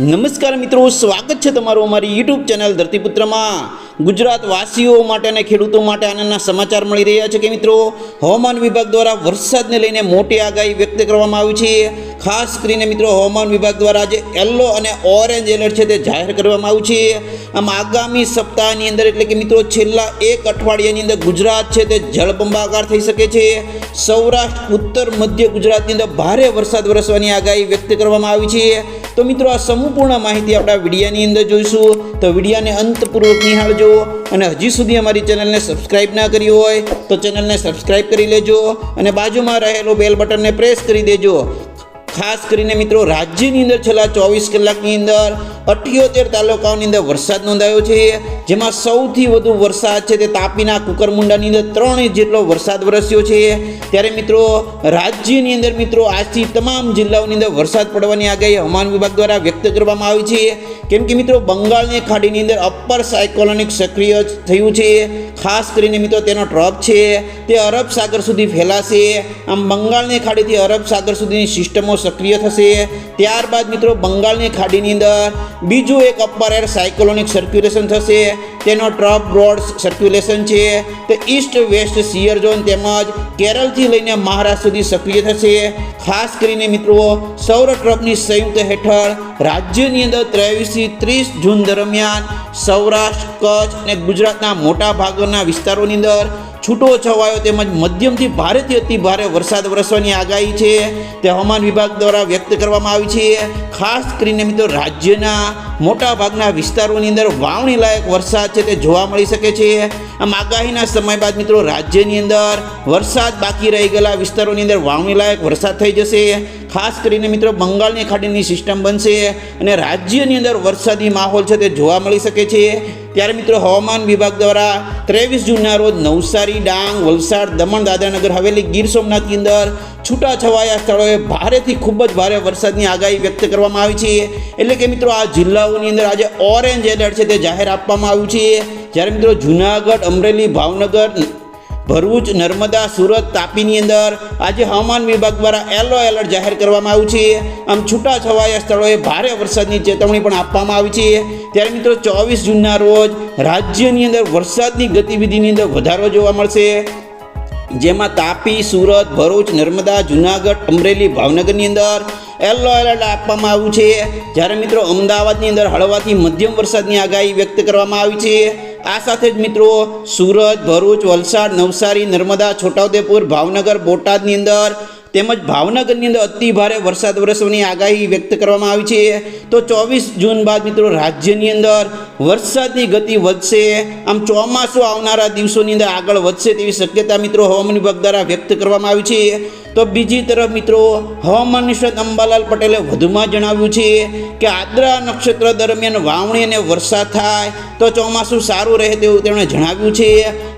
નમસ્કાર મિત્રો, સ્વાગત છે તમારું અમારી યુટ્યુબ ચેનલ ધરતીપુત્રમાં. ગુજરાત વાસીઓ માટે અને ખેડૂતો માટે આનંદના સમાચાર મળી રહ્યા છે કે મિત્રો, હવામાન વિભાગ દ્વારા વરસાદને લઈને મોટી આગાહી વ્યક્ત કરવામાં આવી છે. ખાસ કરીને મિત્રો હવામાન વિભાગ દ્વારા જે યલો અને ઓરેન્જ એલર્ટ છે તે જાહેર કરવામાં આવ્યું છે. આમ આગામી સપ્તાહની અંદર એટલે કે મિત્રો છેલ્લા એક અઠવાડિયાની અંદર ગુજરાત છે તે જળબંબાકાર થઈ શકે છે. સૌરાષ્ટ્ર, ઉત્તર, મધ્ય ગુજરાતની અંદર ભારે વરસાદ વરસવાની આગાહી વ્યક્ત કરવામાં આવી છે. તો મિત્રો આ સંપૂર્ણ માહિતી આપણા વિડીયાની અંદર જોઈશું. તો વિડીયાને અંતપૂર્વક નિહાળજો અને હજી સુધી અમારી ચેનલને સબસ્ક્રાઇબ ના કરી હોય તો ચેનલને સબસ્ક્રાઇબ કરી લેજો અને બાજુમાં રહેલો બેલ બટનને પ્રેસ કરી દેજો. ખાસ કરીને મિત્રો રાજ્યની અંદર છેલ્લા ચોવીસ કલાકની અંદર અઠ્યોતેર તાલુકાઓની અંદર વરસાદ નોંધાયો છે. જેમાં સૌથી વધુ વરસાદ છે તે તાપીના કુકરમુંડાની અંદર ત્રણ જેટલો વરસાદ વરસ્યો છે. ત્યારે મિત્રો રાજ્યની અંદર મિત્રો આજથી તમામ જિલ્લાઓની અંદર વરસાદ પડવાની આગાહી હવામાન વિભાગ દ્વારા વ્યક્ત કરવામાં આવી છે. કેમ કે મિત્રો બંગાળની ખાડીની અંદર અપર સાયકોલોનિક સક્રિય થયું છે. ખાસ કરીને મિત્રો તેનો ટ્રપ છે. તે અરબ સાગર સુધી ફેલાશે. આમ બંગાળની ખાડીથી અરબ સાગર સુધીની સિસ્ટમો સક્રિય થશે. ત્યારબાદ મિત્રો બંગાળની ખાડીની અંદર બીજું એક અપર એર સાયકોલોનિક સર્ક્યુલેશન થશે. તેનો ટ્રપ બ્રોડ સર્ક્યુલેશન છે. તે ઈસ્ટ વેસ્ટ સિયર ઝોન તેમજ કેરળથી લઈને મહારાષ્ટ્ર સુધી સક્રિય થશે. ખાસ કરીને મિત્રો સૌર ટ્રપની સંયુક્ત હેઠળ રાજ્યની અંદર ત્રેવીસથી ત્રીસ જૂન દરમિયાન સૌરાષ્ટ્ર, કચ્છ અને ગુજરાતના મોટા ભાગના વિસ્તારોની અંદર છૂટો છવાયો તેમજ મધ્યમથી ભારેથી અતિ ભારે વરસાદ વરસવાની આગાહી છે. તે હવામાન વિભાગ દ્વારા વ્યક્ત કરવામાં આવી છે. ખાસ કરીને મિત્રો રાજ્યના મોટા ભાગના વિસ્તારોની અંદર વાવણી લાયક વરસાદ છે તે જોવા મળી શકે છે. આમ આગાહીના સમય બાદ મિત્રો રાજ્યની અંદર વરસાદ બાકી રહી ગયેલા વિસ્તારોની અંદર વાવણી લાયક વરસાદ થઈ જશે. ખાસ કરીને મિત્રો બંગાળની ખાડીની સિસ્ટમ બનશે અને રાજ્યની અંદર વરસાદી માહોલ છે તે જોવા મળી શકે છે. ત્યારે મિત્રો હવામાન વિભાગ દ્વારા ત્રેવીસ જૂનના રોજ નવસારી, ડાંગ, વલસાડ, દમણ, દાદરાનગર, હવેલી, ગીર સોમનાથની અંદર છૂટાછવાયા સ્થળોએ ભારેથી ખૂબ જ ભારે વરસાદની આગાહી વ્યક્ત કરવામાં આવી છે. એટલે કે મિત્રો આ જિલ્લાઓની અંદર આજે ઓરેન્જ એલર્ટ છે તે જાહેર આપવામાં આવ્યું છે. જ્યારે મિત્રો જુનાગઢ, અમરેલી, ભાવનગર ભરૂચ નર્મદા સુરત તાપીની અંદર આજે હવામાન વિભાગ દ્વારા યલો એલર્ટ જાહેર કરવામાં આવ્યું છે. આમ છૂટા છવાયા સ્થળોએ ભારે વરસાદની ચેતવણી પણ આપવામાં આવી છે. ત્યારે મિત્રો ચોવીસ જૂનના રોજ રાજ્યની અંદર વરસાદની ગતિવિધિની અંદર વધારો જોવા મળશે. જેમાં તાપી, સુરત, ભરૂચ, નર્મદા, જુનાગઢ, અમરેલી, ભાવનગરની અંદર યલો એલર્ટ આપવામાં આવ્યું છે. જ્યારે મિત્રો અમદાવાદની અંદર હળવાથી મધ્યમ વરસાદની આગાહી વ્યક્ત કરવામાં આવી છે. આ સાથે જ મિત્રો સુરત, ભરૂચ, વલસાડ, નવસારી, નર્મદા, છોટાઉદેપુર, ભાવનગર, બોટાદની અંદર તેમજ ભાવનગરની અંદર અતિ ભારે વરસાદ વરસવાની આગાહી વ્યક્ત કરવામાં આવી છે. તો ચોવીસ જૂન બાદ મિત્રો રાજ્યની અંદર વરસાદની ગતિ વધશે. આમ ચોમાસું આવનારા દિવસોની અંદર આગળ વધશે તેવી શક્યતા મિત્રો હવામાન વિભાગ દ્વારા વ્યક્ત કરવામાં આવી છે. તો બીજી તરફ મિત્રો, હવામાન નિષ્ણાત અંબાલાલ પટેલે વધુમાં જણાવ્યું છે કે આદ્રા નક્ષત્ર દરમિયાન વાવણી અને વરસાદ થાય તો ચોમાસું સારું રહે તેવું તેમણે જણાવ્યું છે.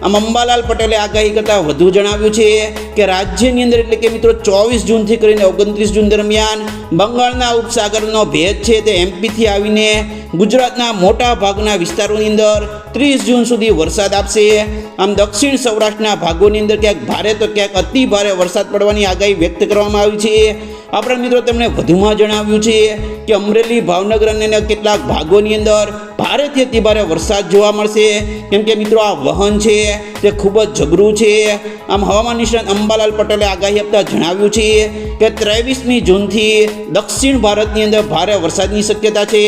આમ અંબાલાલ પટેલે આગાહી કરતાં વધુ જણાવ્યું છે કે રાજ્યની અંદર એટલે કે મિત્રો, ચોવીસ જૂનથી કરીને ઓગણત્રીસ જૂન દરમિયાન બંગાળના ઉપસાગરનો ભેદ છે તે એમપીથી આવીને ગુજરાતના મોટા ભાગના વિસ્તારોની અંદર ત્રીસ જૂન સુધી વરસાદ આપશે. આમ દક્ષિણ સૌરાષ્ટ્રના ભાગોની અંદર ક્યાંક ભારે તો ક્યાંક અતિ ભારે વરસાદ પડવાની આગાહી વ્યક્ત કરવામાં આવી છે. આપણા મિત્રો તેમણે વધુમાં જણાવ્યું છે કે અમરેલી, ભાવનગર અને કેટલાક ભાગોની અંદર ભારેથી અતિ ભારે વરસાદ જોવા મળશે. કેમ કે મિત્રો આ વહન છે તે ખૂબ જ જબરું છે. આમ હવામાન નિષ્ણાત અંબાલાલ પટેલે આગાહી આપતા જણાવ્યું છે કે ત્રેવીસમી જૂનથી દક્ષિણ ભારતની અંદર ભારે વરસાદની શક્યતા છે.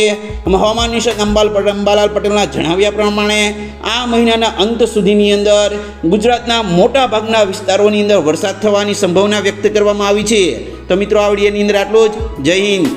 હવામાન નિષ્ણાત અંબાલ અંબાલાલ પટેલના જણાવ્યા પ્રમાણે આ મહિનાના અંત સુધીની અંદર ગુજરાતના મોટા ભાગના વિસ્તારોની અંદર વરસાદ થવાની સંભાવના વ્યક્ત કરવામાં આવી છે. તો મિત્રો, આ વિડીયોની અંદર આટલું જ. જય હિન્દ.